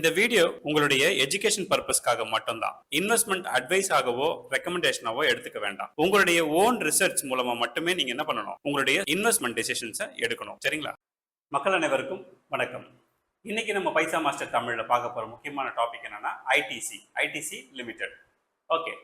இந்த வீடியோ உங்களுடைய எஜுகேஷன் பர்பஸ்க்காக மட்டும்தான். இன்வெஸ்ட்மெண்ட் அட்வைஸ் ஆகவோ ரெக்கமெண்டேஷனாவோ எடுத்துக்க வேண்டாம். உங்களுடைய ஓன் ரிசர்ச் மூலமா மட்டுமே நீங்க என்ன பண்ணணும்? உங்களுடைய இன்வெஸ்ட்மெண்ட் டெசிஷன்ஸை எடுக்கணும். சரிங்களா? மக்கள் அனைவருக்கும் வணக்கம். இன்னைக்கு நம்ம பைசா மாஸ்டர் தமிழ்ல பார்க்க போற முக்கியமான டாபிக் என்னன்னா ஐடிசி ஐடிசி லிமிடெட் ஓகே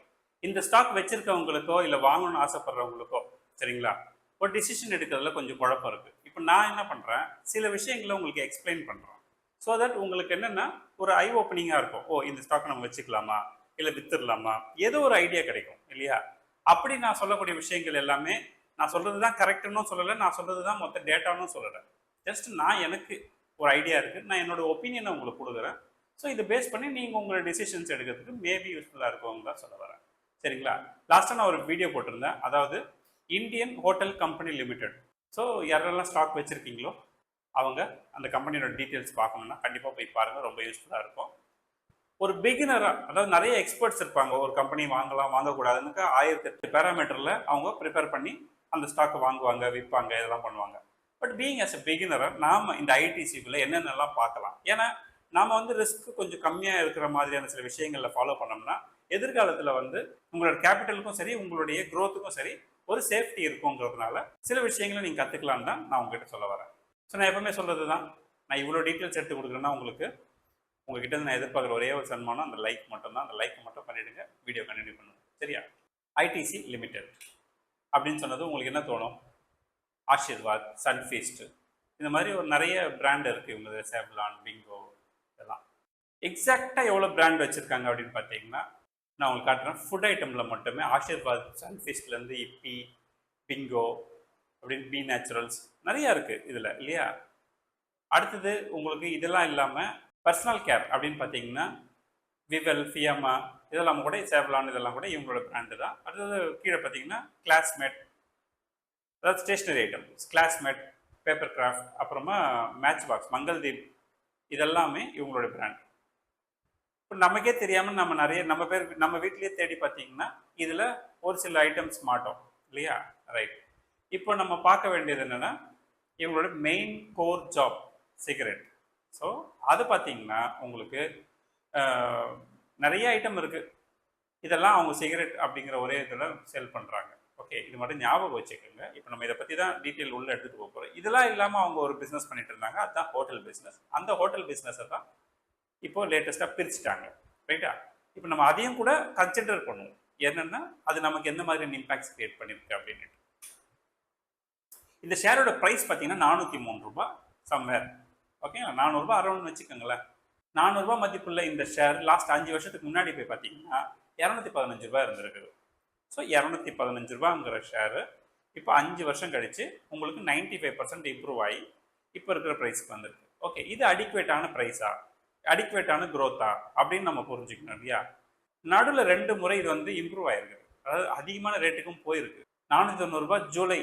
இந்த ஸ்டாக் வச்சிருக்கவங்களுக்கோ இல்ல வாங்கணும்னு ஆசைப்படுறவங்களுக்கோ சரிங்களா? ஒரு டிசிஷன் எடுக்கிறதுல கொஞ்சம் குழப்பம் இருக்கு. இப்போ நான் என்ன பண்றேன்? சில விஷயங்களை உங்களுக்கு எக்ஸ்பிளைன் பண்றேன். ஸோ தட் உங்களுக்கு என்னென்னா ஒரு ஐ ஓப்பனிங்காக இருக்கும். ஓ இந்த ஸ்டாக் நம்ம வச்சுக்கலாமா? இல்லை வித்துடலாமா? ஏதோ ஒரு ஐடியா கிடைக்கும் இல்லையா? அப்படி நான் சொல்லக்கூடிய விஷயங்கள் எல்லாமே நான் சொல்கிறது தான் கரெக்டுன்னு சொல்லலை நான் சொல்கிறது தான் மொத்த டேட்டானும் சொல்லலை. ஜஸ்ட் நான் எனக்கு ஒரு ஐடியா இருக்குது நான் என்னோட ஒப்பீனியனை உங்களுக்கு கொடுக்குறேன். ஸோ இதை பேஸ் பண்ணி நீங்கள் உங்களோட டெசிஷன்ஸ் எடுக்கிறதுக்கு மேபி யூஸ்ஃபுல்லாக இருக்கும் தான் சொல்ல வரேன். சரிங்களா? லாஸ்ட்டாக நான் ஒரு வீடியோ போட்டிருந்தேன். அதாவது Indian hotel company limited so யாரெல்லாம் ஸ்டாக் வச்சுருக்கீங்களோ அவங்க அந்த கம்பெனியோட டீட்டெயில்ஸ் பார்க்கணுன்னா கண்டிப்பாக போய் பாருங்கள் ரொம்ப யூஸ்ஃபுல்லாக இருக்கும். ஒரு பிகினராக அதாவது நிறைய எக்ஸ்பர்ட்ஸ் இருப்பாங்க. ஒரு கம்பெனி வாங்கலாம் வாங்கக்கூடாதுன்னு ஆயிரத்தி எட்டு பேராமீட்டரில் அவங்க ப்ரிப்பேர் பண்ணி அந்த ஸ்டாக்கை வாங்குவாங்க விற்பாங்க இதெல்லாம் பண்ணுவாங்க. பட் பீயிங் ஆஸ் எ பிகினராக நாம் இந்த ஐடிசிக்குள்ளே என்னென்னலாம் பார்க்கலாம். ஏன்னா நாம் வந்து ரிஸ்க் கொஞ்சம் கம்மியாக இருக்கிற மாதிரியான சில விஷயங்களில் ஃபாலோ பண்ணோம்னா எதிர்காலத்தில் வந்து உங்களோட கேபிட்டலுக்கும் சரி உங்களுடைய க்ரோத்துக்கும் சரி ஒரு சேஃப்டி இருக்குங்கிறதுனால சில விஷயங்களை நீங்கள் கற்றுக்கலான்னு தான் நான் உங்ககிட்ட சொல்ல வரேன். ஸோ நான் எப்பவுமே சொல்கிறது தான் நான் இவ்வளோ டீட்டெயில்ஸ் எடுத்து கொடுக்குறேன்னா உங்களுக்கு உங்ககிட்ட இருந்து நான் எதிர்பார்க்குற ஒரே ஒரு சன்மானம் அந்த லைக் மட்டும்தான். அந்த லைக் மட்டும் பண்ணிவிடுங்க வீடியோ கண்டினியூ பண்ணுங்க. சரியா? ஐடிசி லிமிடெட் அப்படின்னு சொன்னது உங்களுக்கு என்ன தோணும்? ஆஷிர்வாத் சன்ஃபீஸ்ட் இந்த மாதிரி ஒரு நிறைய பிராண்ட் இருக்குது இவங்க சேவ்லான் பிங்கோ இதெல்லாம். எக்ஸாக்டாக எவ்வளோ பிராண்ட் வச்சுருக்காங்க அப்படின்னு பார்த்தீங்கன்னா நான் உங்களுக்கு காட்டுறேன். ஃபுட் ஐட்டமில் மட்டுமே ஆஷிர்வாத் சன்ஃபீஸ்ட்லேருந்து இப்பி பிங்கோ அப்படின்னு பி நேச்சுரல்ஸ் நிறையா இருக்குது இதில் இல்லையா? அடுத்தது உங்களுக்கு இதெல்லாம் இல்லாமல் பர்சனல் கேர் அப்படின்னு பார்த்தீங்கன்னா விவல் ஃபியாமா இதெல்லாம் கூட சேவலான் இதெல்லாம் கூட இவங்களோட பிராண்டு தான். அடுத்தது கீழே பார்த்தீங்கன்னா கிளாஸ்மேட் அதாவது stationery items Classmate paper craft அப்புறமா மேட்ச் பாக்ஸ் மங்கள்தீப் இதெல்லாமே இவங்களோட பிராண்ட் இப்போ நமக்கே தெரியாமல் நம்ம நிறைய நம்ம பேர் நம்ம வீட்லேயே தேடி பார்த்தீங்கன்னா இதில் ஒரு சில ஐட்டம்ஸ் மாட்டோம் இல்லையா? ரைட் இப்போ நம்ம பார்க்க வேண்டியது என்னென்னா இவங்களோட main core job cigarette so அது பார்த்தீங்கன்னா உங்களுக்கு நிறைய ஐட்டம் இருக்குது இதெல்லாம் அவங்க சிகரெட் அப்படிங்கிற ஒரே இதில் செல் பண்ணுறாங்க ஓகே இது மட்டும் ஞாபகம் வச்சுக்கோங்க. இப்போ நம்ம இதை பற்றி தான் டீட்டெயில் உள்ளே எடுத்துகிட்டு போக போகிறோம் இதெல்லாம் இல்லாமல் அவங்க ஒரு பிஸ்னஸ் பண்ணிட்டு இருந்தாங்க. அதுதான் ஹோட்டல் பிஸ்னஸ் அந்த ஹோட்டல் பிஸ்னஸை தான் இப்போ லேட்டஸ்ட்டாக பிரிச்சுட்டாங்க. ரைட்டா இப்போ நம்ம அதையும் கூட கன்சிடர் பண்ணுவோம். என்னென்னா அது நமக்கு எந்த மாதிரியான இம்பாக்ட்ஸ் கிரியேட் பண்ணியிருக்கு அப்படின்ட்டு இந்த ஷேரோட ப்ரைஸ் பார்த்தீங்கன்னா நானூற்றி மூணு ரூபாய் சம்வேர் ஓகேங்களா நானூறுரூபா அரௌண்ட் வச்சுக்கோங்களேன். நானூறுரூபா மதிப்புள்ள இந்த ஷேர் லாஸ்ட் அஞ்சு வருஷத்துக்கு முன்னாடி போய் பார்த்தீங்கன்னா இரநூத்தி பதினஞ்சு ரூபாய் இருந்திருக்குது. ஸோ இரநூத்தி பதினஞ்சு ரூபாங்கிற ஷேரு இப்போ அஞ்சு வருஷம் கழித்து உங்களுக்கு நைன்டி ஃபைவ் பர்சன்ட் இம்ப்ரூவ் ஆகி இப்போ இருக்கிற ப்ரைஸ்க்கு வந்திருக்கு. ஓகே இது அடிக்குவேட்டான ப்ரைஸா அடிக்குவேட்டான க்ரோத்தா அப்படின்னு நம்ம புரிஞ்சுக்கணும் இல்லையா? நடுவில் ரெண்டு முறை இது வந்து இம்ப்ரூவ் ஆயிருக்கு. அதாவது அதிகமான ரேட்டுக்கும் போயிருக்கு. நானூற்றி தொண்ணூறுரூபா ஜூலை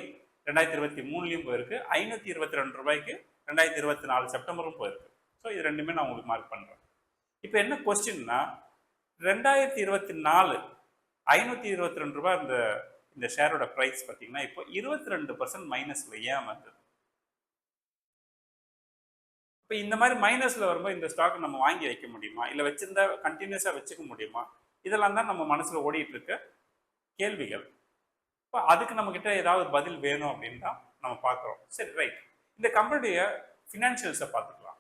ரெண்டாயிரத்தி இருபத்தி மூணுலேயும் போயிருக்கு. ஐநூற்றி இருபத்தி ரெண்டு ரூபாய்க்கு ரெண்டாயிரத்தி இருபத்தி நாலு செப்டம்பரும் போயிருக்கு. ஸோ இது ரெண்டுமே நான் உங்களுக்கு மார்க் பண்ணுறேன் இப்போ என்ன கொஸ்டின்னா ரெண்டாயிரத்தி இருபத்தி நாலு ஐநூற்றி இருபத்தி ரெண்டு ரூபாய் இந்த இந்த ஷேரோட ப்ரைஸ் பார்த்தீங்கன்னா இப்போ இருபத்தி ரெண்டு பர்சன்ட் மைனஸில் ஏன் வந்தது? இப்போ இந்த மாதிரி மைனஸில் வரும்போது இந்த ஸ்டாக் நம்ம வாங்கி வைக்க முடியுமா? இல்லை வச்சுருந்தா கண்டினியூஸாக வச்சுக்க முடியுமா? இதெல்லாம் தான் நம்ம மனசில் ஓடிட்டு இருக்க கேள்விகள். இப்போ அதுக்கு நம்மக்கிட்ட ஏதாவது பதில் வேணும் அப்படின்னு தான் நம்ம பார்க்குறோம் சரி ரைட் இந்த கம்பெனியுடைய ஃபினான்ஷியல்ஸை பார்த்துக்கலாம்.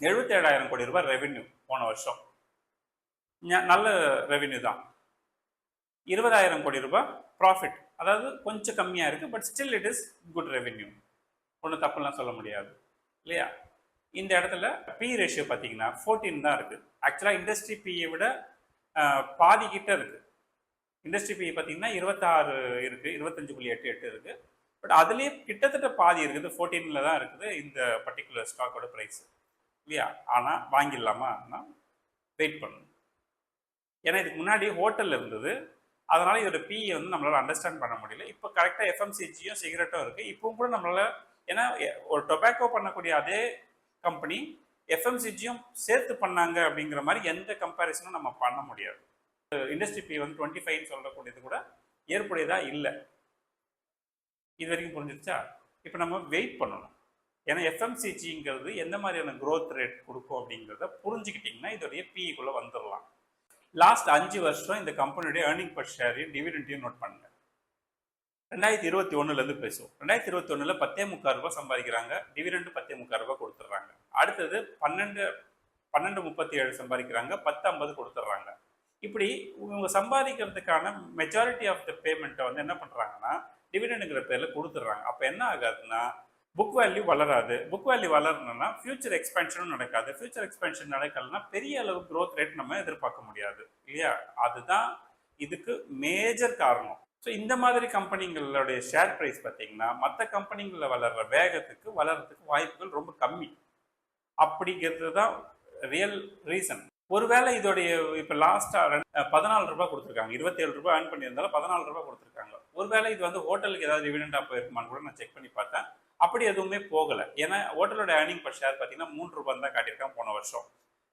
எழுபத்தேழாயிரம் கோடி ரூபாய் ரெவென்யூ போன வருஷம். நல்ல ரெவென்யூ தான். இருபதாயிரம் கோடி ரூபாய் ப்ராஃபிட் அதாவது கொஞ்சம் கம்மியாக இருக்குது but still it is good revenue ஒன்றும் தப்புலாம் சொல்ல முடியாது. இல்லையா? இந்த இடத்துல பி ரேஷியோ பார்த்தீங்கன்னா ஃபோர்டீன் தான் இருக்குது ஆக்சுவலாக இண்டஸ்ட்ரி பியை விட அஹ், பாதி கிட்ட இருக்குது இண்டஸ்ட்ரி பி பார்த்தீங்கன்னா இருபத்தாறு இருக்குது இருபத்தஞ்சு புள்ளி எட்டு எட்டு இருக்குது பட் அதுலேயே கிட்டத்தட்ட பாதி இருக்குது ஃபோர்டீனில் தான் இருக்குது இந்த பர்டிகுலர் ஸ்டாக்கோட ப்ரைஸ் இல்லையா? ஆனால் வாங்கிடலாமா? வெயிட் பண்ணணும். ஏன்னா இதுக்கு முன்னாடி ஹோட்டலில் இருந்தது. அதனால் இதோட பிஏ வந்து நம்மளால் அண்டர்ஸ்டாண்ட் பண்ண முடியல. இப்போ கரெக்டாக எஃப்எம்சிஜியும் சிகரெட்டும் இருக்குது இப்போவும் கூட நம்மளால் ஏன்னா ஒரு டொபாக்கோ பண்ணக்கூடிய அதே கம்பெனி எஃப்எம்சிஜியும் சேர்த்து பண்ணாங்க அப்படிங்கிற மாதிரி எந்த கம்பேரிசனும் நம்ம பண்ண முடியாது. இண்டஸ்ட்ரி பி வந்து டுவெண்ட்டி ஃபைவ் சொல்லக்கூடியது கூட ஏற்புடையதா இல்லை. இது வரைக்கும் புரிஞ்சிருச்சா? இப்போ நம்ம வெயிட் பண்ணணும். ஏன்னா எஃப்எம்சிஜிங்கிறது எந்த மாதிரியான க்ரோத் ரேட் கொடுக்கும் அப்படிங்கிறத புரிஞ்சுக்கிட்டிங்கன்னா இதோடைய பிஇக்குள்ளே வந்துடலாம் லாஸ்ட் அஞ்சு வருஷம் இந்த கம்பெனியுடைய ஏர்னிங் பர் ஷேரையும் டிவிடெண்ட்டையும் நோட் பண்ணுங்க ரெண்டாயிரத்தி இருபத்தி ஒன்றுலேருந்து பேசுவோம். ரெண்டாயிரத்தி இருபத்தி ஒன்றில் பத்தே முக்கால் ரூபாய் சம்பாதிக்கிறாங்க. டிவிடெண்ட் பத்தே முக்கால் ரூபாய் கொடுத்துட்றாங்க. அடுத்தது பன்னெண்டு பன்னெண்டு முப்பத்தி ஏழு சம்பாதிக்கிறாங்க. பத்து ஐம்பது கொடுத்துட்றாங்க. இப்படி இவங்க சம்பாதிக்கிறதுக்கான மெஜாரிட்டி ஆஃப் த பேமெண்ட்டை வந்து என்ன பண்ணுறாங்கன்னா டிவிடெண்டுங்கிற பேரில் கொடுத்துட்றாங்க. அப்போ என்ன ஆகாதுன்னா புக் வேல்யூ வளராது. புக் வேல்யூ வளரணும்னா ஃபியூச்சர் எக்ஸ்பென்ஷனும் நடக்காது. ஃபியூச்சர் எக்ஸ்பென்ஷன் நடக்கலைன்னா பெரிய அளவு க்ரோத் ரேட் நம்ம எதிர்பார்க்க முடியாது. இல்லையா? அதுதான் இதுக்கு மேஜர் காரணம். ஸோ இந்த மாதிரி கம்பெனிங்களுடைய ஷேர் ப்ரைஸ் பார்த்தீங்கன்னா மற்ற கம்பெனிகளில் வளர்கிற வேகத்துக்கு வளர்றதுக்கு வாய்ப்புகள் ரொம்ப கம்மி. அப்படிங்கிறது தான் ரியல் ரீசன் ஒருவேளை இதோடைய இப்போ லாஸ்ட்டாக பதினாலு ரூபாய் கொடுத்துருக்காங்க. இருபத்தேழு ரூபாய் ஏர்ன் பண்ணியிருந்தாலும் பதினாலு ரூபாய் கொடுத்துருக்காங்க. ஒருவேளை இது வந்து ஹோட்டலுக்கு ஏதாவது டிவிடெண்டாக போயிருக்குமான்னு கூட நான் செக் பண்ணி பார்த்தேன். அப்படி எதுவுமே போகலை. ஏன்னா ஹோட்டலோட ஏர்னிங் பர் ஷேர் பார்த்தீங்கன்னா மூன்று ரூபாய் தான் காட்டியிருக்காங்க போன வருஷம்.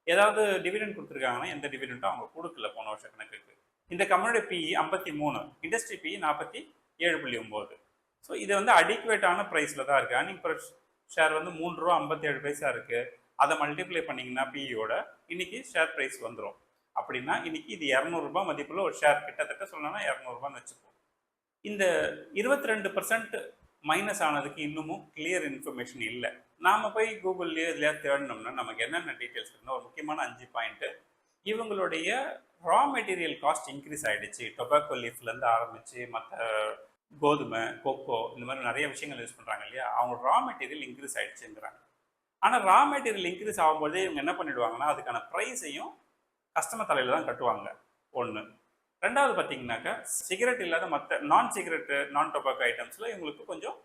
ஏதாவது டிவிடெண்ட் கொடுத்துருக்காங்கன்னா எந்த டிவிடெண்ட்டும் அவங்க கொடுக்கல போன வருஷம் கணக்குக்கு. இந்த கம்பெனியோட பிஇ ஐம்பத்தி மூணு இண்டஸ்ட்ரி பிஇ நாற்பத்தி ஏழு புள்ளி ஒம்பது. ஸோ இது வந்து அடிக்குவேட்டான ப்ரைஸில் தான் இருக்குது ஏர்னிங் பர் ஷேர் வந்து மூணு ரூபா ஐம்பத்தேழு பைசா இருக்குது அதை மல்டிப்ளை பண்ணிங்கன்னா பிஇயோட இன்னைக்கு ஷேர் ப்ரைஸ் வந்துடும் அப்படின்னா இன்னைக்கு இது இரநூறுபா மதிப்புள்ள ஒரு ஷேர் கிட்டத்தட்ட சொல்லணும்னா இரநூறுபான்னு வச்சுப்போம். இந்த இருபத்தி ரெண்டு பர்சன்ட் மைனஸ் ஆனதுக்கு இன்னமும் கிளியர் இன்ஃபர்மேஷன் இல்லை. நாம் போய் கூகுள்லேயோ இதுலையோ தேடினோம்னா நமக்கு என்னென்ன டீட்டெயில்ஸ் இருக்குன்னா ஒரு முக்கியமான அஞ்சு பாயிண்ட்டு இவங்களுடைய ரா மெட்டீரியல் காஸ்ட் இன்க்ரீஸ் ஆகிடுச்சு டொபாக்கோ லீஃப்லேருந்து ஆரம்பித்து மற்ற கோதுமை கொக்கோ இந்த மாதிரி நிறைய விஷயங்கள் யூஸ் பண்ணுறாங்க இல்லையா? அவங்க ரா மெட்டீரியல் இன்க்ரீஸ் ஆகிடுச்சுங்கிறாங்க ஆனால் ரா மெட்டீரியல் இன்க்ரீஸ் ஆகும்போதே இவங்க என்ன பண்ணிடுவாங்கன்னா அதுக்கான ப்ரைஸையும் கஸ்டமர் தலையில் தான் கட்டுவாங்க. ஒன்று ரெண்டாவது பார்த்தீங்கன்னாக்கா சிகரெட் இல்லாத மற்ற நான் சிகரெட்டு நான் டொபாக்கோ ஐட்டம்ஸில் இவங்களுக்கு கொஞ்சம்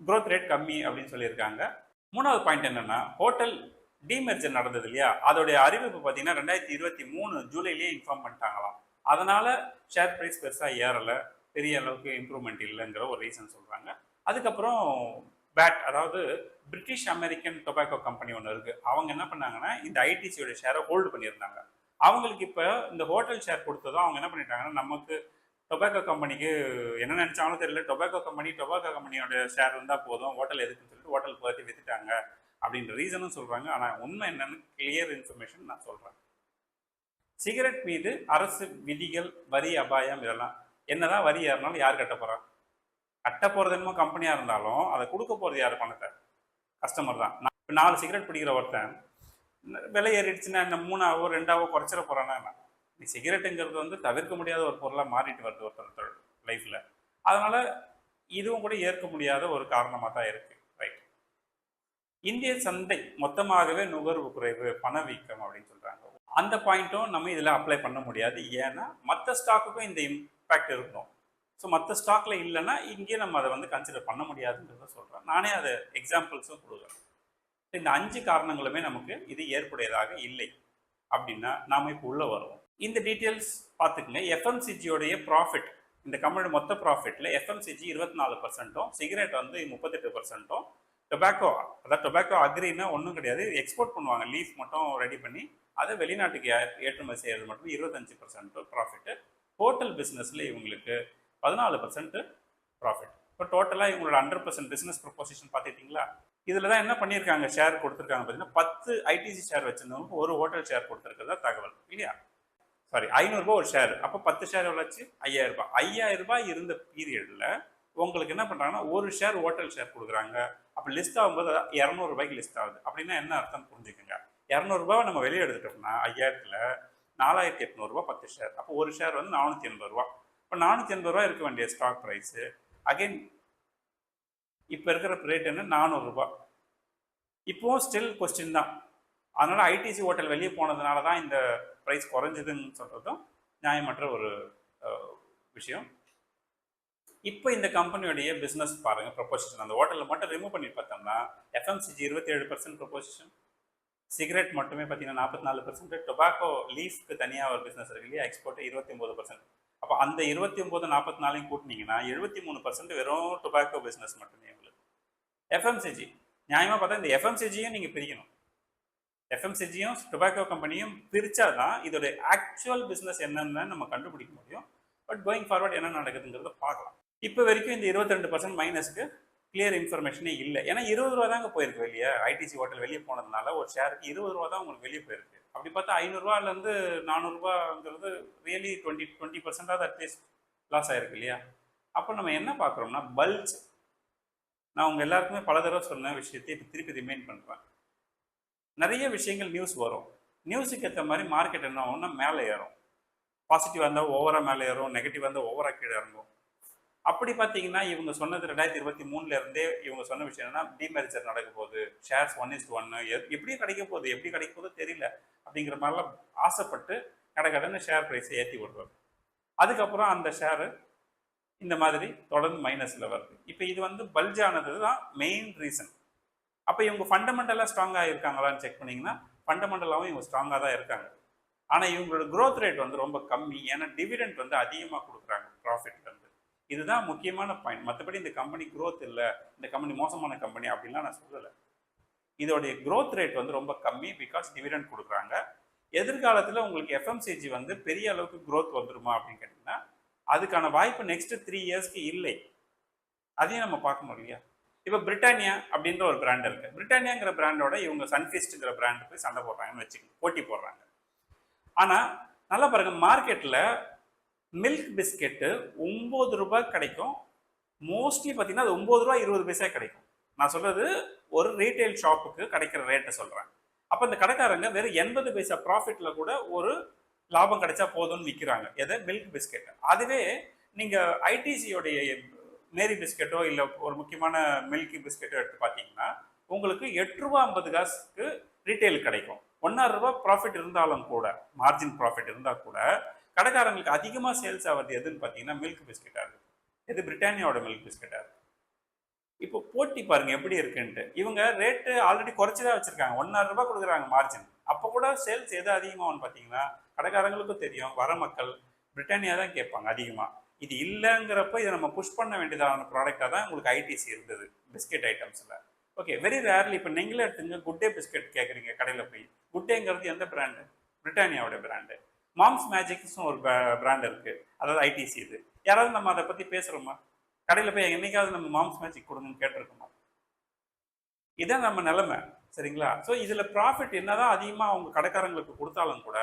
க்ரோத் ரேட் கம்மி அப்படின்னு சொல்லியிருக்காங்க. மூணாவது பாயிண்ட் என்னென்னா ஹோட்டல் டிமெர்ஜர் நடந்தது இல்லையா? அதோடைய அறிவிப்பு பார்த்தீங்கன்னா ரெண்டாயிரத்தி இருபத்தி மூணு ஜூலைலேயே இன்ஃபார்ம் பண்ணிட்டாங்களாம். அதனால் ஷேர் ப்ரைஸ் பெருசாக ஏறலை. பெரிய அளவுக்கு இம்ப்ரூவ்மெண்ட் இல்லைங்கிற ஒரு ரீசன் சொல்கிறாங்க அதுக்கப்புறம் பேட் அதாவது பிரிட்டிஷ் அமெரிக்கன் டொபாக்கோ கம்பெனி ஒன்று இருக்குது அவங்க என்ன பண்ணாங்கன்னா இந்த ஐடிசியோட ஷேரை ஹோல்டு பண்ணியிருந்தாங்க. அவங்களுக்கு இப்போ இந்த ஹோட்டல் ஷேர் கொடுத்ததும் அவங்க என்ன பண்ணிட்டாங்கன்னா நமக்கு டொபாக்கோ கம்பெனிக்கு என்ன நினச்சாலும் தெரியல. டொபாக்கோ கம்பெனி டொபாக்கோ கம்பெனியோட ஷேர் இருந்தால் போதும். ஹோட்டல் எதுக்குன்னு சொல்லிட்டு ஹோட்டல் பற்றி வித்துட்டாங்க அப்படின்ற ரீசனும் சொல்கிறாங்க ஆனால் உண்மை என்னன்னு கிளியர் இன்ஃபர்மேஷன் நான் சொல்கிறேன் சிகரெட் மீது அரசு விதிகள் வரி அபாயம் இதெல்லாம். என்னதான் வரி ஏறினாலும் யார் கட்ட போறா? கட்ட போகிறது என்னமோ கம்பெனியாக இருந்தாலும் அதை கொடுக்க போகிறது யார் பணத்தை கஸ்டமர் தான். நான் இப்போ நாலு சிகரெட் பிடிக்கிற ஒருத்தன் விலை ஏறிடுச்சுன்னா என்ன மூணாவோ ரெண்டாவோ குறைச்சிட போகிறானா என்ன? நீ சிகரெட்டுங்கிறது வந்து தவிர்க்க முடியாத ஒரு பொருளாக மாறிட்டு வருது ஒருத்தர் லைஃப்பில் அதனால் இதுவும் கூட ஏற்க முடியாத ஒரு காரணமாக தான் இருக்குது ரைட் இந்திய சந்தை மொத்தமாகவே நுகர்வு குறைவு பணவீக்கம் அப்படின்னு சொல்கிறாங்க அந்த பாயிண்ட்டும் நம்ம இதில் அப்ளை பண்ண முடியாது. ஏன்னா மற்ற ஸ்டாக்குக்கும் இந்த இம்பேக்ட் இருக்கணும். ஸோ மற்ற ஸ்டாக்ல இல்லைன்னா இங்கே நம்ம அதை வந்து கன்சிடர் பண்ண முடியாதுன்றத சொல்கிறேன் நானே அதை எக்ஸாம்பிள்ஸும் கொடுக்குறேன். இந்த அஞ்சு காரணங்களுமே நமக்கு இது ஏற்புடையதாக இல்லை. அப்படின்னா நாம் இப்போ உள்ளே வருவோம். இந்த டீட்டெயில்ஸ் பார்த்துக்குங்க. எஃப்எம்சிஜியோடைய ப்ராஃபிட் இந்த கம்பெனி மொத்த ப்ராஃபிட்டில் எஃப்எம்சிஜி இருபத்தி நாலு பர்சன்ட்டும் சிகரெட் வந்து முப்பத்தெட்டு பர்சன்ட்டும் டொபாக்கோ அதாவது டொபாக்கோ அக்ரின்னா ஒன்றும் கிடையாது. எக்ஸ்போர்ட் பண்ணுவாங்க. லீஃப் மட்டும் ரெடி பண்ணி அதை வெளிநாட்டுக்கு ஏற்றுமதி செய்கிறது மட்டும் இருபத்தஞ்சு பர்சன்ட் ப்ராஃபிட்டு ஹோட்டல் பிஸ்னஸில் இவங்களுக்கு பதினாலு பர்சன்ட் ப்ராஃபிட் இப்போ டோட்டலாக இவங்களோட ஹண்ட்ரட் பர்சன்ட் பிஸ்னஸ் ப்ரொபோசிஷன் பார்த்துக்கிட்டிங்களா இதில் தான் என்ன பண்ணியிருக்காங்க? ஷேர் கொடுத்துருக்காங்க பார்த்தீங்கன்னா பத்து ஐடிசி ஷேர் வச்சிருந்தவங்களுக்கு ஒரு ஹோட்டல் ஷேர் கொடுத்துருக்கிறதா தகவல். இல்லையா? சாரி ஐநூறுரூபா ஒரு ஷேர் அப்போ பத்து ஷேர் எவ்வளோச்சு ஐயாயிரம் ரூபாய். ஐயாயிரம் ரூபாய் இருந்த பீரியடில் உங்களுக்கு என்ன பண்ணுறாங்கன்னா ஒரு ஷேர் ஹோட்டல் ஷேர் கொடுக்குறாங்க. அப்போ லிஸ்ட் ஆகும்போது இரநூறுபாய்க்கு லிஸ்ட் ஆகுது. அப்படின்னா என்ன அர்த்தம் புரிஞ்சுக்கோங்க. இரநூறுபாவை நம்ம வெளியே எடுத்துட்டோம்னா ஐயாயிரத்தில் நாலாயிரத்தி எட்நூறுபா பத்து ஷேர் அப்போ ஒரு ஷேர் வந்து நானூற்றி எண்பது ரூபா இப்போ நானூற்றி எண்பது ரூபா இருக்க வேண்டிய ஸ்டாக் ப்ரைஸு அகைன் இப்போ இருக்கிற ரேட் என்ன? நானூறுரூபா இப்போவும் ஸ்டில் கொஸ்டின் தான். அதனால் ஐடிசி ஹோட்டல் வெளியே போனதுனால தான் இந்த ப்ரைஸ் குறைஞ்சதுன்னு சொல்கிறதும் நியாயமற்ற ஒரு விஷயம். இப்போ இந்த கம்பெனியோடைய பிஸ்னஸ் பாருங்கள் ப்ரொபோசிஷன் அந்த ஹோட்டலில் மட்டும் ரிமூவ் பண்ணி பார்த்தோம்னா எஃப்எம்சிஜி இருபத்தி ஏழு பர்சன்ட் ப்ரொபோசிஷன் சிகரெட் மட்டுமே பார்த்தீங்கன்னா நாற்பத்தி நாலு பர்சன்ட் டொபாக்கோ லீஃப்க்கு தனியாக ஒரு பிஸ்னஸ் இருக்கு இல்லையா? எக்ஸ்போர்ட் இருபத்தி ஒம்பது பர்சன்ட் அப்போ அந்த இருபத்தி ஒம்பது நாற்பத்தி நாலையும் கூட்டினீங்கன்னா எழுபத்தி மூணு பர்சன்ட் வெறும் டொபாக்கோ பிஸ்னஸ் மட்டுமே உங்களுக்கு. எஃப்எம்சிஜி நியாயமாக பார்த்தா இந்த எஃப்எம்சிஜியும் நீங்கள் பிரிக்கணும். எஃப்எம்சிஜியும் டொபாக்கோ கம்பெனியும் பிரிச்சா தான் இதோட ஆக்சுவல் பிஸ்னஸ் என்னென்னு நம்ம கண்டுபிடிக்க முடியும். பட் கோயிங் ஃபார்வர்ட் என்ன நடக்குதுங்கிறத பார்க்கலாம். இப்போ வரைக்கும் இந்த 22% பர்சன்ட் மைனஸ்க்கு கிளியர் இன்ஃபர்மேஷனே இல்லை. ஏன்னா இருபது ரூபா தாங்க போயிருக்கு வெளியே. ஐடிசி ஹோட்டல் வெளியே போனதுனால ஒரு ஷேருக்கு இருபது ரூபா தான் உங்களுக்கு வெளியே போயிருக்கு. அப்படி பார்த்தா ஐநூறுரூவாலேருந்து நானூறுரூவாங்கிறது ரியலி டுவெண்ட்டி டுவெண்ட்டி பர்சன்டாக அட்லீஸ்ட் லாஸ் ஆயிருக்கு இல்லையா? அப்போ நம்ம என்ன பார்க்குறோம்னா பல்ஜ் நான் உங்கள் எல்லாருக்குமே பல தடவை சொன்ன விஷயத்தை இப்போ திருப்பி ரிமைண்ட் பண்ணுறேன் நிறைய விஷயங்கள் நியூஸ் வரும். நியூஸுக்கு ஏற்ற மாதிரி மார்க்கெட் என்ன ஆகும்னா மேலே ஏறும். பாசிட்டிவ் வந்தால் ஓவராக மேலே ஏறும் நெகட்டிவ் வந்தால் ஓவராக கீழே இறங்கும். அப்படி பார்த்தீங்கன்னா இவங்க சொன்னது ரெண்டாயிரத்தி இருபத்தி மூணுல இருந்தே இவங்க சொன்ன விஷயம் என்னன்னா டிமெரிச்சர் நடக்க போகுது. ஷேர்ஸ் ஒன் இஸ் ஒன்னு எப்படி கிடைக்க போகுது? எப்படி கிடைக்க போகுதோ தெரியல. அப்படிங்கிற மாதிரிலாம் ஆசைப்பட்டு கடை ஷேர் ப்ரைஸை ஏற்றி விடுறாரு அதுக்கப்புறம் அந்த ஷேரு இந்த மாதிரி தொடர்ந்து மைனஸில் வருது. இப்போ இது வந்து பல்ஜ் ஆனது தான் மெயின் ரீசன் அப்போ இவங்க ஃபண்டமெண்டலாக ஸ்ட்ராங்காக இருக்காங்களான்னு செக் பண்ணிங்கன்னா ஃபண்டமெண்டலாகவும் இவங்க ஸ்ட்ராங்காக தான் இருக்காங்க. ஆனால் இவங்களோட க்ரோத் ரேட் வந்து ரொம்ப கம்மி. ஏன்னா டிவிடெண்ட் வந்து அதிகமாக கொடுக்குறாங்க. ப்ராஃபிட் வந்து. இதுதான் முக்கியமான பாயிண்ட் மற்றபடி இந்த கம்பெனி க்ரோத் இல்லை இந்த கம்பெனி மோசமான கம்பெனி அப்படின்லாம் நான் சொல்லலை. இதோடைய க்ரோத் ரேட் வந்து ரொம்ப கம்மி பிகாஸ் டிவிடெண்ட் கொடுக்குறாங்க. எதிர்காலத்தில் உங்களுக்கு எஃப்எம்சிஜி வந்து பெரிய அளவுக்கு க்ரோத் வந்துருமா அப்படின்னு கேட்டிங்கன்னா அதுக்கான வாய்ப்பு நெக்ஸ்ட் த்ரீ இயர்ஸ்க்கு இல்லை. அதையும் நம்ம பார்க்கணும் இல்லையா? இப்போ பிரிட்டானியா அப்படின்ற ஒரு பிராண்ட் இருக்குது பிரிட்டானியாங்கிற பிராண்டோட இவங்க சன்ஃபிஸ்ட்டுங்கிற பிராண்டு போய் சண்டை போடுறாங்கன்னு வச்சுக்கோங்க. போட்டி போடுறாங்க. ஆனால் நல்லா பாருங்க மார்க்கெட்டில் மில்க் பிஸ்கெட்டு ஒம்பது ரூபாய் கிடைக்கும். மோஸ்ட்லி பார்த்தீங்கன்னா அது ஒம்பது ரூபா இருபது பைசா கிடைக்கும். நான் சொல்கிறது ஒரு ரீட்டைல் ஷாப்புக்கு கிடைக்கிற ரேட்டை சொல்கிறேன் அப்போ இந்த கடைக்காரங்க வெறும் எண்பது பைசா ப்ராஃபிட்டில் கூட ஒரு லாபம் கிடைச்சா போதும்னு விற்கிறாங்க எதை? மில்க் பிஸ்கெட் அதுவே நீங்கள் ஐடிசியோடைய மேரி பிஸ்கெட்டோ இல்லை ஒரு முக்கியமான மில்கி பிஸ்கெட்டோ எடுத்து பார்த்தீங்கன்னா உங்களுக்கு எட்டு ரூபா ஐம்பது காசுக்கு ரீட்டைல் கிடைக்கும். ஒன்னாறு ரூபா ப்ராஃபிட் இருந்தாலும் கூட மார்ஜின் ப்ராஃபிட் இருந்தால் கூட கடைக்காரங்களுக்கு அதிகமாக சேல்ஸ் ஆகிறது எதுன்னு பார்த்தீங்கன்னா மில்க் பிஸ்கெட்டாக இருக்குது எது பிரிட்டானியாவோட மில்க் பிஸ்கெட்டாக இருக்குது இப்போ போட்டி பாருங்க எப்படி இருக்குன்ட்டு. இவங்க ரேட்டு ஆல்ரெடி குறைச்சி தான் வச்சுருக்காங்க. ஒன்னாறு ரூபாய் கொடுக்குறாங்க மார்ஜின் அப்போ கூட சேல்ஸ் எது அதிகமாகும்னு பார்த்தீங்கன்னா கடைக்காரங்களுக்கும் தெரியும். வர மக்கள் பிரிட்டானியா தான் கேட்பாங்க அதிகமாக இது இல்லைங்கிறப்ப இதை நம்ம புஷ் பண்ண வேண்டியதான ப்ராடக்டாக தான் உங்களுக்கு ஐடிசி இருந்தது பிஸ்கெட் ஐட்டம்ஸில் ஓகே வெரி ரேர்லி இப்போ நீங்களே எடுத்துங்க குட் டே பிஸ்கெட் கேட்குறீங்க கடையில் போய். குட் டேங்கிறது எந்த பிராண்டு பிரிட்டானியாவோட பிராண்டு மாம்ஸ் மேஜிக்ஸ்னு ஒரு பிராண்ட் இருக்கு. அதாவது ஐடிசி இது. யாராவது நம்ம அதை பற்றி பேசுகிறோமா கடையில் போய் என்னைக்காவது நம்ம மாம்ஸ் மேஜிக் கொடுங்கன்னு கேட்டிருக்கோமா? இதான் நம்ம நிலைமை சரிங்களா? ஸோ இதில் ப்ராஃபிட் என்னதான் அதிகமாக அவங்க கடைக்காரங்களுக்கு கொடுத்தாலும் கூட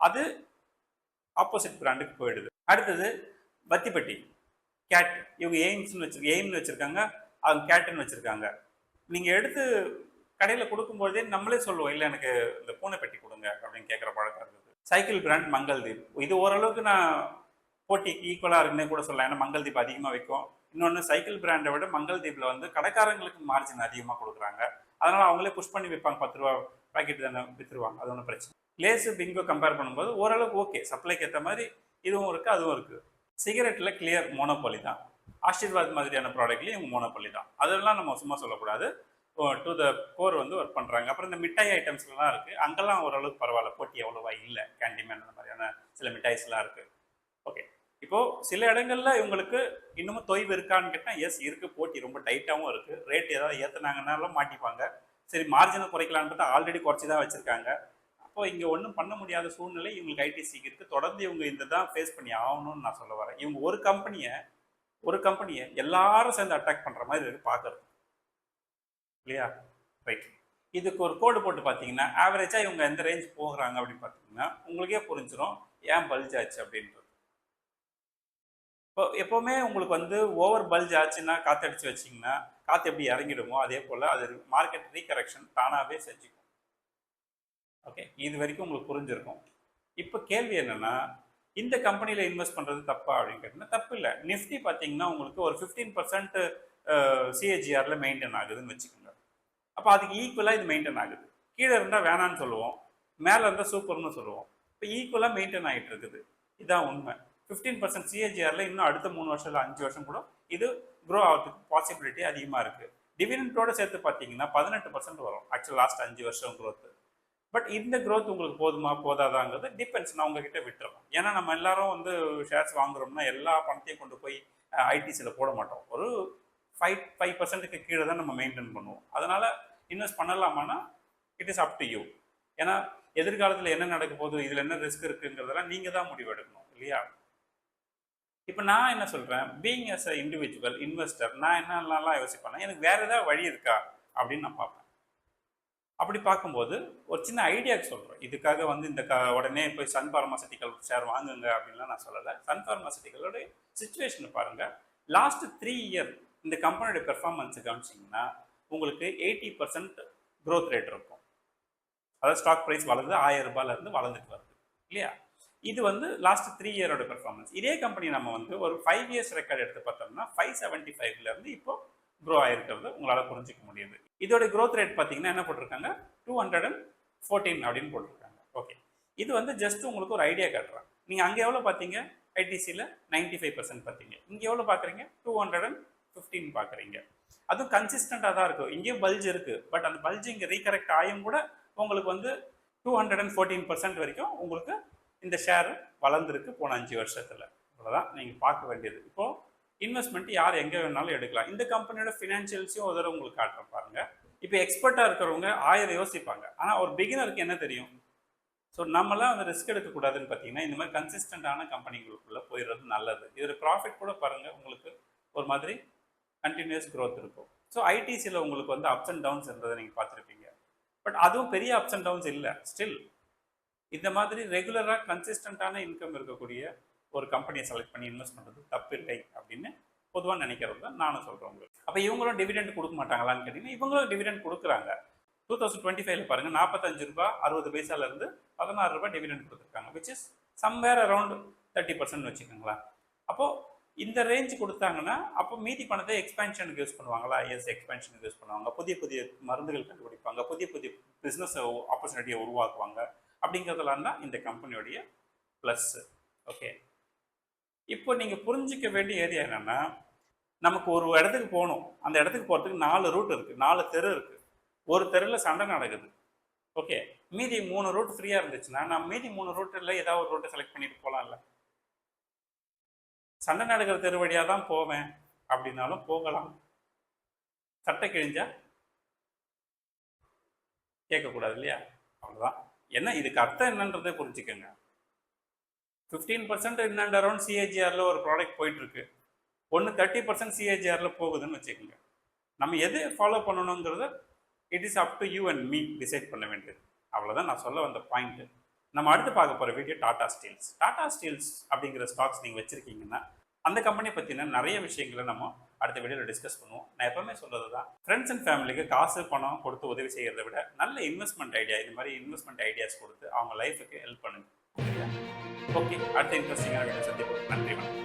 அது ஆப்போசிட் பிராண்டுக்கு போயிடுது. அடுத்தது வத்திப்பட்டி. கேட் இவங்க எய்ம்ஸ்னு வச்சு எய்ம்னு வச்சுருக்காங்க. அவங்க கேட்டுன்னு வச்சுருக்காங்க. நீங்கள் எடுத்து கடையில் கொடுக்கும்போதே நம்மளே சொல்லுவோம் இல்லை எனக்கு இந்த பூனை பெட்டி கொடுங்க அப்படின்னு கேட்குற பழக்கம் இருக்குது சைக்கிள் பிராண்ட் மங்கள்தீப். இது ஓரளவுக்கு நான் போட்டிக்கு ஈக்குவலாக இருக்குன்னே கூட சொல்லலாம். ஏன்னா மங்கள்தீப் அதிகமாக விற்கும். இன்னொன்று சைக்கிள் பிராண்டை விட மங்கள்தீப்பில் வந்து கடைக்காரங்களுக்கு மார்ஜின் அதிகமாக கொடுக்குறாங்க. அதனால் அவங்களே புஷ் பண்ணி விற்பாங்க. பத்து ரூபா பாக்கெட் தானே விற்றுருவாங்க அது ஒன்றும் பிரச்சனை லேஸு பிங்கோ கம்பேர் பண்ணும்போது ஓரளவுக்கு ஓகே சப்ளைக்கு ஏற்ற மாதிரி இதுவும் இருக்குது அதுவும் இருக்குது சிகரெட்டில் கிளியர் மோனோபாலி தான். ஆஷீர்வாத் மாதிரியான ப்ராடக்ட்லேயும் இவங்க மோனோபாலி தான். அதெல்லாம் நம்ம சும்மா சொல்லக்கூடாது. டு த கோர் வந்து ஒர்க் பண்ணுறாங்க அப்புறம் இந்த மிட்டாய் ஐட்டம்ஸ்லாம் இருக்குது அங்கெல்லாம் ஓரளவுக்கு பரவாயில்ல. போட்டி அவ்வளோவா இல்லை. கேண்டிமேன் அந்த மாதிரியான சில மிட்டாய்ஸ்லாம் இருக்குது ஓகே இப்போது சில இடங்களில் இவங்களுக்கு இன்னமும் தொய்வு இருக்கான்னு கேட்டால் எஸ் இருக்குது போட்டி ரொம்ப டைட்டாகவும் இருக்குது ரேட் ஏதாவது ஏற்றுனாங்கன்னாலும் மாட்டிப்பாங்க. சரி மார்ஜினை குறைக்கலான்னு பார்த்தா ஆல்ரெடி குறைச்சி தான் வச்சுருக்காங்க. அப்போ இங்கே ஒன்றும் பண்ண முடியாத சூழ்நிலை இவங்களுக்கு ஐடிசிக்கு இருக்குது தொடர்ந்து இவங்க இந்த தான் ஃபேஸ் பண்ணி ஆகணும்னு நான் சொல்ல வரேன். இவங்க ஒரு கம்பெனியை ஒரு கம்பெனியை எல்லாரும் சேர்ந்து அட்டாக் பண்ணுற மாதிரி இருக்குது பார்க்குறது இல்லையா? ரைட் இதுக்கு ஒரு கோடு போட்டு பார்த்தீங்கன்னா ஆவரேஜாக இவங்க எந்த ரேஞ்ச் போகிறாங்க அப்படின்னு பார்த்தீங்கன்னா உங்களுக்கே புரிஞ்சிடும் ஏன் பல்ஜ் ஆச்சு அப்படின்றது. இப்போ எப்போவுமே உங்களுக்கு வந்து ஓவர் பல்ஜ் ஆச்சுன்னா காற்றடிச்சு வச்சிங்கன்னா காற்று எப்படி இறங்கிடுமோ அதே போல் அது மார்க்கெட் ரீகரெக்ஷன் தானாகவே செஞ்சுக்கும். ஓகே இது வரைக்கும் உங்களுக்கு புரிஞ்சிருக்கும். இப்போ கேள்வி என்னென்னா இந்த கம்பெனியில் இன்வெஸ்ட் பண்ணுறது தப்பா அப்படின்னு கேட்டிங்கன்னா தப்பு இல்லை. நிஃப்டி பார்த்தீங்கன்னா உங்களுக்கு ஒரு ஃபிஃப்டீன் பர்சன்ட் சிஏஜிஆரில் மெயின்டைன் ஆகுதுன்னு வச்சுக்கோங்க. அப்போ அதுக்கு ஈக்குவலாக இது மெயின்டைன் ஆகுது. கீழே இருந்தால் வேணான்னு சொல்லுவோம். மேலே இருந்தால் சூப்பர்னு சொல்லுவோம். இப்போ ஈக்குவலாக மெயின்டைன் ஆகிட்டு இருக்குது. இதுதான் உண்மை. ஃபிஃப்டீன் பர்சன்ட் சிஏஜிஆரில் இன்னும் அடுத்த மூணு வருஷம் இல்லை அஞ்சு வருஷம் கூட இது க்ரோ ஆகிறதுக்கு பாசிபிலிட்டி அதிகமாக இருக்குது டிவிடெண்டோட சேர்த்து பார்த்தீங்கன்னா பதினெட்டு பர்சன்ட் வரும். ஆக்சுவல் லாஸ்ட் அஞ்சு வருஷம் க்ரோத்து பட் இந்த க்ரோத் உங்களுக்கு போதுமா போதாதாங்கிறது டிபெண்ட்ஸ் நான் உங்ககிட்ட விட்டுறோம் ஏன்னா நம்ம எல்லாரும் வந்து ஷேர்ஸ் வாங்குறோம்னா எல்லா பணத்தையும் கொண்டு போய் ஐடிசியில் போட மாட்டோம். ஒரு ஃபைவ் ஃபைவ் பர்சன்ட்டுக்கு கீழே தான் நம்ம மெயின்டைன் பண்ணுவோம். அதனால் invest பண்ணலாமான்னா it is up to you ஏன்னா எதிர்காலத்தில் என்ன நடக்க போகுது இதில் என்ன ரிஸ்க் இருக்குங்கிறதெல்லாம் நீங்கள் தான் முடிவு எடுக்கணும் இல்லையா? இப்போ நான் என்ன சொல்கிறேன் being as a individual investor நான் என்னென்னலாம் யோசிப்பேன்னா எனக்கு வேறு ஏதாவது வழி இருக்கா? அப்படின்னு நான் பார்ப்பேன். அப்படி பார்க்கும்போது ஒரு சின்ன ஐடியாக்கு சொல்கிறேன் இதுக்காக வந்து இந்த க உடனே போய் சன் பார்மாசிட்டிக்கல் ஷேர் வாங்குங்க அப்படின்லாம் நான் சொல்லலை. சன் பார்மாசிட்டிக்கலோட சுச்சுவேஷனை பாருங்கள் லாஸ்ட் த்ரீ இயர் இந்த கம்பெனியோட பெர்ஃபார்மன்ஸை காமிச்சிங்கன்னா உங்களுக்கு எயிட்டி பர்சன்ட் க்ரோத் ரேட் இருக்கும். அதாவது ஸ்டாக் ப்ரைஸ் வளருது ஆயிரம் ரூபாயிலேருந்து வளர்ந்துட்டு வருது. இல்லையா? இது வந்து லாஸ்ட் த்ரீ இயரோட பெர்ஃபார்மன்ஸ் இதே கம்பெனி நம்ம வந்து ஒரு ஃபைவ் இயர்ஸ் ரெக்கார்ட் எடுத்து பார்த்தோம்னா ஃபைவ் செவன்ட்டி ஃபைவ்லேருந்து இப்போ க்ரோ ஆகிருக்கிறது உங்களால் புரிஞ்சிக்க முடியுது. இதோட க்ரோத் ரேட் பார்த்தீங்கன்னா என்ன போட்டிருக்காங்க? டூ ஹண்ட்ரட் அண்ட் ஃபோர்டீன் அப்படின்னு போட்டிருக்காங்க. ஓகே இது வந்து ஜஸ்ட் உங்களுக்கு ஒரு ஐடியா காட்டுறேன் நீங்கள் அங்கே எவ்வளோ பார்த்தீங்க? ஐடிசியில் நைன்ட்டி ஃபைவ் பர்சன்ட் பார்த்தீங்க. இங்கே எவ்வளோ பார்க்குறீங்க? டூ ஹண்ட்ரட் அண்ட் ஃபிஃப்டீன் பார்க்குறீங்க. அதுவும் கன்சிஸ்டண்டாக தான் இருக்கும். இங்கேயும் பல்ஜ் இருக்குது பட் அந்த பல்ஜ் இங்கே ரீகரெக்ட் ஆயும் கூட உங்களுக்கு வந்து two hundred and fourteen percent வரைக்கும் உங்களுக்கு இந்த ஷேர் வளர்ந்துருக்கு போன அஞ்சு வருஷத்தில். இவ்வளோதான் நீங்கள் பார்க்க வேண்டியது. இப்போது இன்வெஸ்ட்மெண்ட் யார் எங்கே வேணாலும் எடுக்கலாம். இந்த கம்பெனியோட ஃபினான்ஷியல்ஸையும் ஒரு தடவை உங்களுக்கு காட்டுற பாருங்க. இப்போ எக்ஸ்பர்ட்டாக இருக்கிறவங்க ஆயிரம் யோசிப்பாங்க. ஆனால் ஒரு பிகினருக்கு என்ன தெரியும்? ஸோ நம்மளாம் அந்த ரிஸ்க் எடுக்கக்கூடாதுன்னு பார்த்தீங்கன்னா இந்த மாதிரி கன்சிஸ்டண்ட்டான கம்பெனிகளுக்குள்ளே போயிடுறது நல்லது. இதில் ப்ராஃபிட் கூட பாருங்கள் உங்களுக்கு ஒரு மாதிரி கண்டினியூஸ் க்ரோத் இருக்கும். ஸோ ஐடிசியில் உங்களுக்கு வந்து அப்ஸ் அண்ட் டவுன்ஸ் இருந்ததை நீங்கள் பார்த்துருப்பீங்க. பட் அதுவும் பெரிய அப்ஸ் அண்ட் டவுன்ஸ் இல்லை. ஸ்டில் இந்த மாதிரி ரெகுலராக கன்சிஸ்டண்ட்டான இன்கம் இருக்கக்கூடிய ஒரு கம்பெனியை செலக்ட் பண்ணி இன்வெஸ்ட் பண்ணுறது தப்பு இல்லை அப்படின்னு பொதுவாக நினைக்கிறது தான் நானும் சொல்கிறேன் உங்களுக்கு. அப்போ இவங்களும் டிவிடெண்ட் கொடுக்க மாட்டாங்களான்னு கேட்டிங்கன்னா இவங்களும் டிவிடெண்ட் கொடுக்குறாங்க. டூ தௌசண்ட் டுவெண்ட்டி ஃபைவ்ல பாருங்கள் நாற்பத்தஞ்சு ரூபா அறுபது பைசாலேருந்து பதினாறு ரூபாய் டிவிடெண்ட் கொடுத்துருக்காங்க which is somewhere around thirty percent வச்சுக்கோங்களேன். அப்போது இந்த ரேஞ்ச் கொடுத்தாங்கன்னா அப்போ மீதி பணத்தை எக்ஸ்பென்ஷனுக்கு யூஸ் பண்ணுவாங்களா? எஸ் எக்ஸ்பென்ஷனுக்கு யூஸ் பண்ணுவாங்க. புதிய புதிய மருந்துகள் கண்டுபிடிப்பாங்க. புதிய புதிய பிஸ்னஸ் ஆப்பர்ச்சுனிட்டியை உருவாக்குவாங்க. அப்படிங்கிறதுலாம் தான் இந்த கம்பெனியோடைய ப்ளஸ்ஸு ஓகே இப்போ நீங்கள் புரிஞ்சிக்க வேண்டிய ஏரியா என்னென்னா நமக்கு ஒரு இடத்துக்கு போகணும். அந்த இடத்துக்கு போகிறதுக்கு நாலு ரூட் இருக்குது நாலு தெரு இருக்குது ஒரு தெருவில் சண்டை நடக்குது. ஓகே மீதி மூணு ரூட் ஃப்ரீயாக இருந்துச்சுன்னா நான் மீதி மூணு ரூட்டில் ஏதாவது ஒரு ரூட்டை செலக்ட் பண்ணிட்டு போகலாம்ல சண்டை நடக்கிற தெரு வழியாக தான் போவேன் அப்படின்னாலும் போகலாம். சட்டை கிழிஞ்சா கேட்கக்கூடாது இல்லையா? அவ்வளோதான் என்ன இதுக்கு அர்த்தம் என்னன்றதை புரிஞ்சுக்கோங்க. Fifteen percent in and around சிஏஜிஆரில் ஒரு ப்ராடக்ட் போயிட்டுருக்கு. ஒன்று தேர்ட்டி பர்சன்ட் சிஏஜிஆரில் போகுதுன்னு வச்சுக்கோங்க. நம்ம எது follow பண்ணணுங்கிறத it is up to you and me decide பண்ண வேண்டியது. அவ்வளோதான் நான் சொல்ல வந்த பாயிண்ட்டு நம்ம அடுத்து பார்க்க போகிற video Tata steels. Tata steels அப்படிங்கிற ஸ்டாக்ஸ் நீங்கள் வச்சுருக்கீங்கன்னா அந்த கம்பெனியை பற்றின நிறைய விஷயங்களை நம்ம அடுத்த வீடியோவில் டிஸ்கஸ் பண்ணுவோம். நான் எப்பவுமே சொல்கிறது தான் ஃப்ரெண்ட்ஸ் அண்ட் ஃபேமிலிக்கு காசு பணம் கொடுத்து உதவி செய்கிறத விட நல்ல இன்வெஸ்ட்மெண்ட் ஐடியா இது மாதிரி இன்வெஸ்ட்மெண்ட் ஐடியாஸ் கொடுத்து அவங்க லைஃபுக்கு ஹெல்ப் பண்ணுங்க. ஓகே அடுத்த இன்ட்ரெஸ்டிங்கான வீடியோ சந்திப்போம். நன்றி வணக்கம்.